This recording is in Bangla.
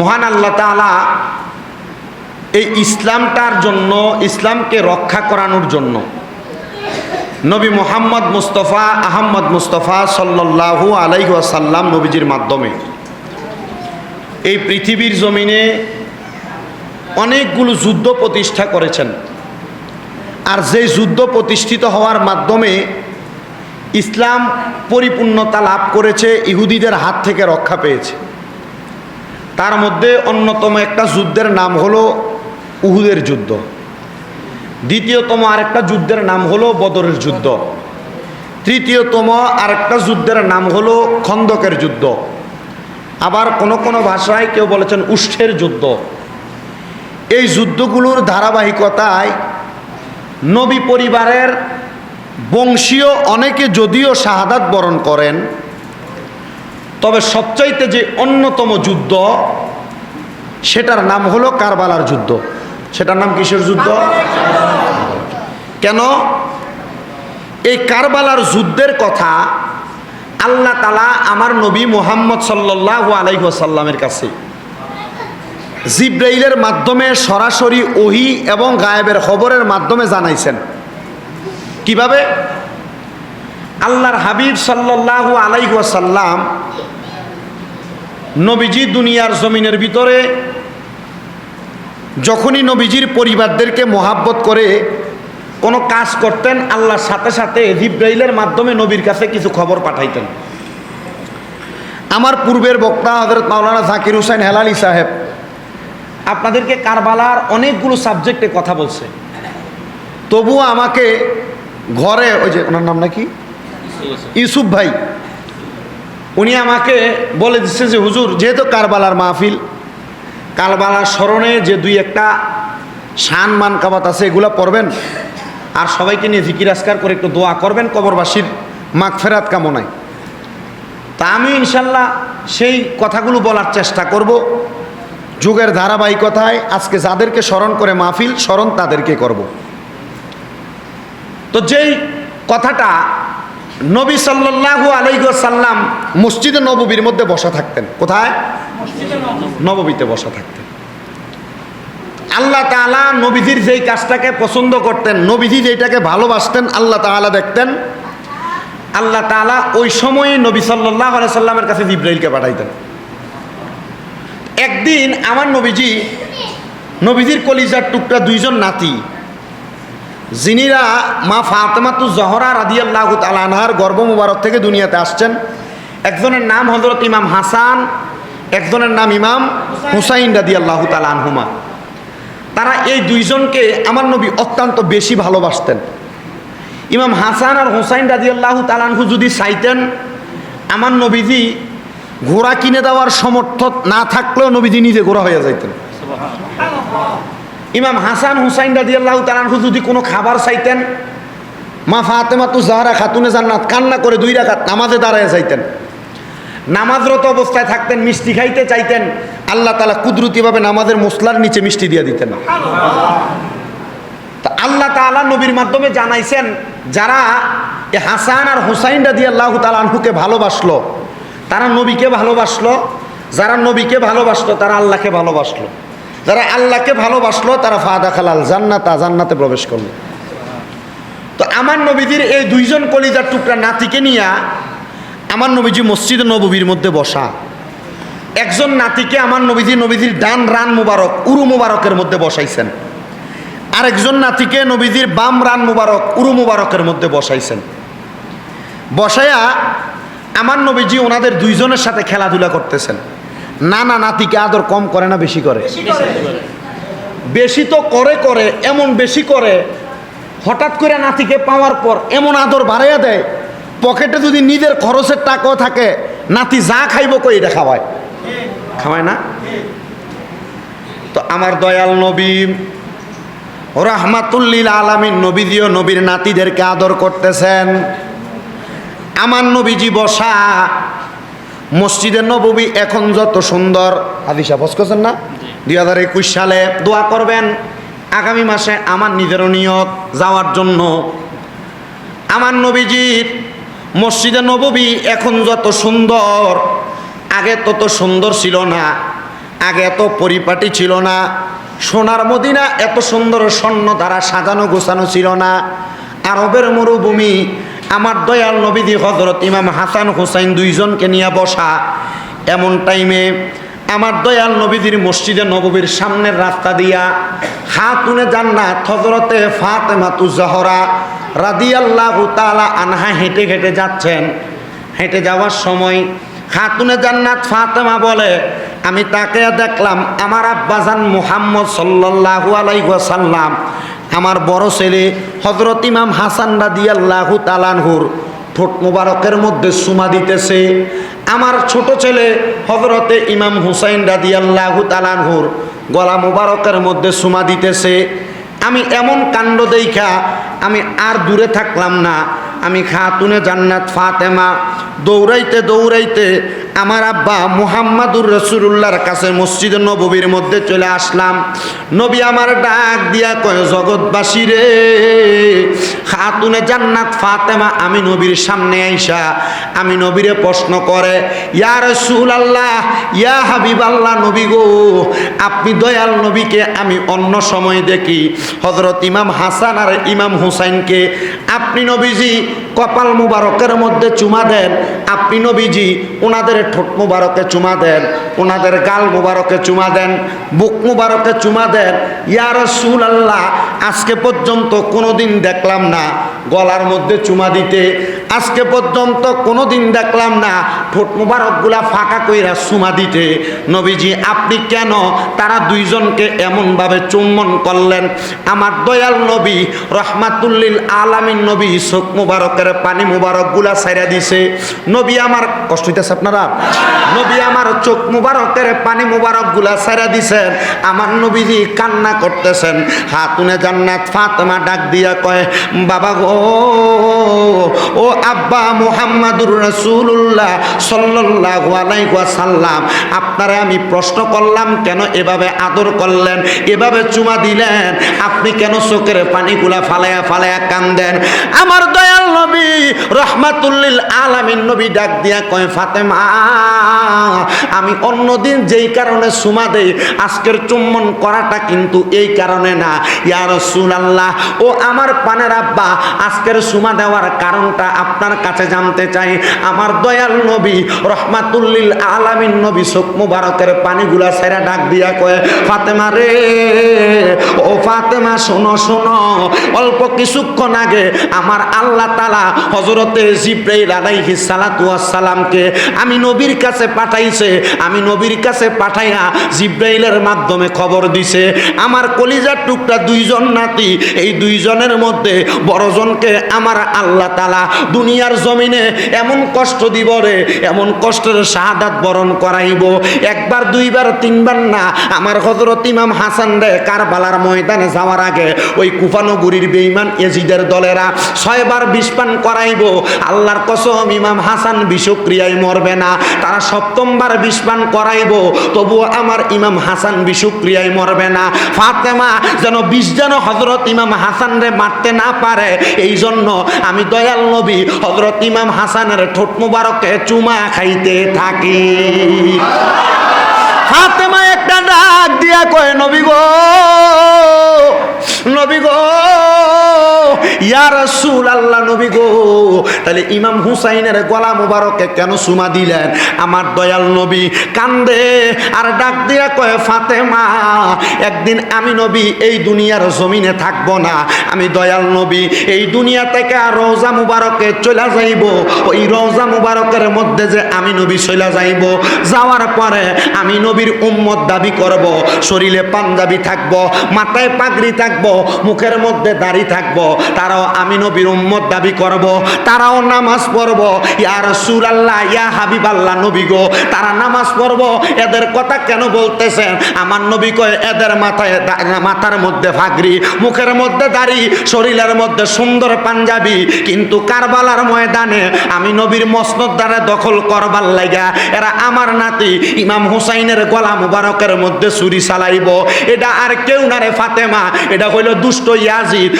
মহান আল্লাহ তাআলা এই ইসলামটার জন্য, ইসলামকে রক্ষা করানোর জন্য নবী মোহাম্মদ মুস্তফা আহম্মদ মুস্তফা সাল্লাল্লাহু আলাইহি ওয়াসাল্লাম নবীজির মাধ্যমে এই পৃথিবীর জমিনে অনেকগুলো যুদ্ধ প্রতিষ্ঠা করেছেন। আর যে যুদ্ধ প্রতিষ্ঠিত হওয়ার মাধ্যমে ইসলাম পরিপূর্ণতা লাভ করেছে, ইহুদিদের হাত থেকে রক্ষা পেয়েছে। তার মধ্যে অন্যতম একটা যুদ্ধের নাম হলো উহুদের যুদ্ধ। দ্বিতীয়তম আরেকটা যুদ্ধের নাম হলো বদরের যুদ্ধ। তৃতীয়তম আরেকটা যুদ্ধের নাম হলো খন্দকের যুদ্ধ। আবার কোনো কোনো ভাষায় কেউ বলেছেন উষ্ঠের যুদ্ধ। এই যুদ্ধগুলোর ধারাবাহিকতায় নবী পরিবারের বংশীয় অনেকে যদিও শাহাদাত বরণ করেন তবে সবচাইতে যে অন্যতম যুদ্ধ, সেটার নাম হলো কারবালার যুদ্ধ। সেটার নাম কিসের যুদ্ধ? কেন? এই কারবালার যুদ্ধের কথা আল্লাহ তালা আমার নবী মোহাম্মদ সাল্লাহ আলাইসাল্লামের কাছে জিব্রাইলের মাধ্যমে সরাসরি ওহি এবং গায়েবের খবরের মাধ্যমে জানাইছেন। কীভাবে? আল্লাহর হাবিব সাল্লাহ আলাইসাল্লাম নবীজি দুনিয়ার জমিনের ভিতরে যখনই নবীজির পরিবারদেরকে মোহাব্বত করে কোনো কাজ করতেন, আল্লাহর সাথে সাথে জিব্রাইলের মাধ্যমে নবীর কাছে কিছু খবর পাঠাইতেন। আমার পূর্বের বক্তা হজরত মাওলানা জাকির হুসাইন হেলালি সাহেব আপনাদেরকে কারবালার অনেকগুলো সাবজেক্টে কথা বলছে। তবুও আমাকে ঘরে ওই যে ওনার নাম নাকি? ইউসুফ ভাই, উনি আমাকে বলে দিচ্ছে যে, হুজুর, যেহেতু কারবালার মাহফিল, কারবালার স্মরণে যে দুই একটা শান মান কাবাত আছে, এগুলো পড়বেন আর সবাইকে নিয়ে জিকির আসকার করে একটু দোয়া করবেন, কবরবাসীর মাগ ফেরাত কামনায়। তা আমি ইনশাল্লাহ সেই কথাগুলো বলার চেষ্টা করব। যুগের ধারাবাহিকতায় আজকে যাদেরকে স্মরণ করে মাহফিল, স্মরণ তাদেরকে করব। তো যেই কথাটা নবী সাল্লাল্লাহু আলাইহি সাল্লাম মসজিদে নববীর মধ্যে বসা থাকতেন। কোথায়? নববীতে। বসা থাকতেন। আল্লাহ তাআলা নবীজির যেই কাজটাকে পছন্দ করতেন নবীজি যেইটাকে ভালোবাসতেন আল্লাহ তাআলা দেখতেন। আল্লাহ তাআলা ওই সময়ে নবী আলাইহি সাল্লামের কাছে জিব্রাইলকে পাঠাইতেন। একদিন আমার নবীজি নবীজির কলিজার টুকরা দুইজন নাতি যিনিরা মা ফাতেমাতু জহরা রাদিয়াল্লাহ তালানহার গর্ব মুবারক থেকে দুনিয়াতে আসছেন, একজনের নাম হজরত ইমাম হাসান, একজনের নাম ইমাম হুসাইন রাদিয়াল্লাহ তালানহুমা তারা এই দুইজনকে আমার নবী অত্যন্ত বেশি ভালোবাসতেন। ইমাম হাসান আর হুসাইন রাদিয়াল্লাহ তালানহু যদি চাইতেন, আমার নবীজি ঘোড়া কিনে দেওয়ার সমর্থ না থাকলেও নবীজি নিজে ঘোড়া হয়ে যাইতেন। ইমাম হাসান হুসাইন রাদিয়াল্লাহু তাআলাহু যদি কোনো খাবার চাইতেন, মা ফাতেমা তু জাহরা খাতুনে জান্নাত কান্না করে দুই রাকাত নামাজে দাঁড়ায় চাইতেন নামাজরত অবস্থায় থাকতেন, মিষ্টি খাইতে চাইতেন, আল্লাহ তালা কুদরতিভাবে নামাজের মশলার নিচে মিষ্টি দিয়ে দিতেন। তা আল্লাহ তাআলা নবীর মাধ্যমে জানাইছেন, যারা এ হাসান আর হুসাইন রাদিয়াল্লাহু তাআলাহুকে ভালোবাসলো, তারা নবীকে ভালোবাসলো, যারা নবীকে ভালোবাসলো, তারা আল্লাহকে ভালোবাসলো। যারা আল্লাহকে ভালোবাসলো, তারা ফাদা খালাল জান্নাতা জান্নাতে প্রবেশ করল। তো আমার নবীজির এই দুইজন কলিজার টুকরা নাতিকে নিয়ে আমার নবীজি মসজিদ নববীর মধ্যে বসা। একজন নাতিকে আমার নবীজি, নবীজির ডান রান মুবারক, উরু মুবারকের মধ্যে বসাইছেন। আরেকজন নাতিকে নবীজির বাম রান মুবারক, উরু মুবারকের মধ্যে বসাইছেন। বসায়া আমার নবীজি ওনাদের দুইজনের সাথে খেলাধুলা করতেছেন। না না নাতিকে আদর কম করে না বেশি করে? বেশি তো করে করে এমন বেশি করে হঠাৎ করে নাতিকে পাওয়ার পর এমন আদর বাড়াইয়া দেয় পকেটে যদি নিজের খরচের টাকাও থাকে নাতি যা খাইব কই এটা খাওয়ায়? খাওয়ায় না? তো আমার দয়াল নবী রহমাতুল্লিল আলামিন নবীজিও নবীর নাতিদেরকে আদর করতেছেন। আমার নবীজি বসা মসজিদের নববী এখন যত সুন্দর। হাদিসা ফস করছেন না? দুই হাজার একুশ সালে দোয়া করবেন। আগামী মাসে আমার নিজেরও নিয়ত যাওয়ার জন্য। আমার নবীজির মসজিদে নববী এখন যত সুন্দর আগে তত সুন্দর ছিল না আগে এত পরিপাটি ছিল না। সোনার মদিনা এত সুন্দর স্বর্ণ দ্বারা সাজানো গোছানো ছিল না। আরবের মরুভূমি আমার দয়াল নবীদি হজরত ইমাম হাসান হোসাইন দুইজনকে নিয়ে বসা এমন টাইমে আমার দয়াল নবীদের মসজিদে নববীর সামনের রাস্তা দিয়া হাতুনে জান্নাত হজরতে ফাতেমাতু জহরা রাদিয়াল্লাহু তাআলা আনহা হেঁটে হেঁটে যাচ্ছেন। হেঁটে যাওয়ার সময় খাতুনে জান্নাত ফাতেমা বলে, আমি তাকে দেখলাম, আমার আব্বাজান মুহাম্মদ সাল্লাল্লাহু আলাইহি আমার বড় ছেলে হজরত ইমাম হাসান রাদিয়াল্লাহু তালানহুর ঠোঁট মুবারকের মধ্যে সুমা দিতেছে। আমার ছোট ছেলে হজরতে ইমাম হুসাইন রাদিয়াল্লাহু তালানহুর গলা মুবারকের মধ্যে সুমা দিতেছে। আমি এমন কাণ্ড দেখা আমি আর দূরে থাকলাম না। আমি খাতুনে জান্নাত ফাতেমা। দৌড়াইতে দৌড়াইতে আমার আব্বা মুহাম্মাদুর রসুল্লাহর কাছে মসজিদ নববীর মধ্যে চলে আসলাম। নবী আমার ডাক দিয়া কয়, জগৎবাসী রে, খাতুনে জান্নাত ফাতেমা, আমি নবীর সামনে আইসা, আমি নবীরে প্রশ্ন করে, ইয়া রসুল আল্লাহ ইয়া হাবিব আল্লাহ নবী গো, আপনি দয়াল নবীকে আমি অন্য সময় দেখি। হজরত ইমাম হাসান আর ইমাম হুসাইনকে, আপনি নবীজি কপাল মুবারকের মধ্যে চুমা দেন। আপনি নবীজি, ওনাদের ঠোঁট মুবারকে চুমা দেন, ওনাদের গাল মুবারকে চুমা দেন, বুক মুবারকে চুমা দেন। ইয়ার সুল আল্লাহ আজকে পর্যন্ত কোনোদিন দেখলাম না গলার মধ্যে চুমা দিতে। আজকে পর্যন্ত কোনোদিন দেখলাম না, ঠোঁট মুবারকগুলা ফাঁকা কইরা সুমা দিতে। নবীজি, আপনি কেন তারা দুইজনকে এমনভাবে চুম্বন করলেন? আমার দয়াল নবী, রহমাতুল্লিল আলামিন নবী শোক মুবারকের পানি মুবারকগুলা ছাইরা দিছে। নবী আমার, কষ্ট হইতেছে আপনারা? নবী আমার চোখ মুবারকের পানি মুবারকগুলা ছাইরা দিছেন। আমার নবীজি কান্না করতেছেন। হাতুনে জান্নাত ফাতেমা ডাক দিয়া কয়, বাবা গো, ও আব্বা মুহাম্মাদুর রাসূলুল্লাহ সাল্লাল্লাহু আলাইহি ওয়াসাল্লাম, আপনারে আমি প্রশ্ন করলাম, কেন এভাবে আদর করলেন, এভাবে চুমা দিলেন, আপনি কেন চোখের পানিগুলা ফালায়া ফালায়া কান্দেন? আমার দয়াল নবী রহমাতুল্লিল আলামিন নবী ডাক দিয়া কয়, ফাতেমা, আমি অন্যদিন যেই কারণে সুমা দেই, আজকের চুম্বন করাটা কিন্তু এই কারণে না। ইয়া রাসূলুল্লাহ, ও আমার পানের আব্বা, আজকের সুমা দেওয়ার কারণটা আপনার কাছে জানতে চাই, আমার দয়াল নবী, রহমাতুল্লিল আলামিন নবী, চোখ মুবারকের পানিগুলা সেরা ডাক দিয়া কয়, ফাতেমা রে, ও ফাতেমা, শোনো শোনো, অল্প কিছুক্ষণ আগে আমার আল্লাহ তালা হজরতে জিব্রাইল আলাইহিস সালাতু ওয়াস সালামকে আমি নবীর কাছে পাঠাইছে, আমি নবীর কাছে পাঠাইয়া জিব্রাইলের মাধ্যমে খবর দিছে। আমার কলিজার টুকটা দুইজন নাতি, এই দুইজনের মধ্যে বড়জনকে আমার আল্লাহ তালা দুনিয়ার জমিনে এমন কষ্ট দিব রে, এমন কষ্টের শাহাদাত বরণ করাইব। একবার, দুইবার, তিনবার না, আমার হজরত ইমাম হাসান রে কারবালার ময়দানে যাওয়ার আগে ওই কুফানগুরির বেইমান এজিদের দলেরা ছয়বার বিষপান করাইব। আল্লাহর কসম, ইমাম হাসান বিষক্রিয়ায় মরবে না, তারা সপ্তমবার বিষপান করাইব, তবুও আমার ইমাম হাসান বিষক্রিয়ায় মরবে না। ফাতেমা যেন বিষ যেন হজরত ইমাম হাসান রে মারতে না পারে এই জন্য আমি দয়াল নবী হজরত ইমাম হাসানের ঠোঁট মুবারকে চুমা খাইতে থাকি। ফাতেমা একটা ডাক দিয়া কয়, নবী গো নবী গো, ইয়া রাসূল আল্লাহ নবী গো, তাহলে ইমাম হুসাইনের গলা মুবারকে কেন সুমা দিলেন? আমার দয়াল নবী কান্দে, আর ডাক দিয়া কয়, ফাতেমা, একদিন আমি নবী, এই দুনিয়ার জমিনে থাকব না। আমি দয়াল নবী, এই দুনিয়া থেকে আর রওজা মুবারকে চলে যাইব। ওই রওজা মুবারকের মধ্যে যে আমি নবী চলে যাইব, যাওয়ার পরে আমি নবীর উম্মত দাবি করব, শরীরে পাঞ্জাবি থাকব, মাথায় পাগড়ি থাকব মুখের মধ্যে দাড়ি থাকব, তারাও আমি নবীর উম্মত দাবি করব, তারাও নামাজ পড়ব। ইয়া রাসূলুল্লাহ, ইয়া হাবিবাল্লাহ নবী গো, তারা নামাজ পড়ব। এদের কথা কেন বলতেছেন? আমার নবী কয়, এদের মাথায় মাথার মধ্যে ফাগরি, মুখের মধ্যে দাড়ি, শরীরের মধ্যে সুন্দর পাঞ্জাবি। কিন্তু কারবালার ময়দানে আমি নবীর মসনদ দ্বারা দখল করবার লাগা এরা আমার নাতি, ইমাম হুসাইনের গলা মুবারকের মধ্যে ছুরি চালাইব। এটা আর কেউ না রে ফাতেমা, এটা হইল দুষ্ট ইয়াজিদ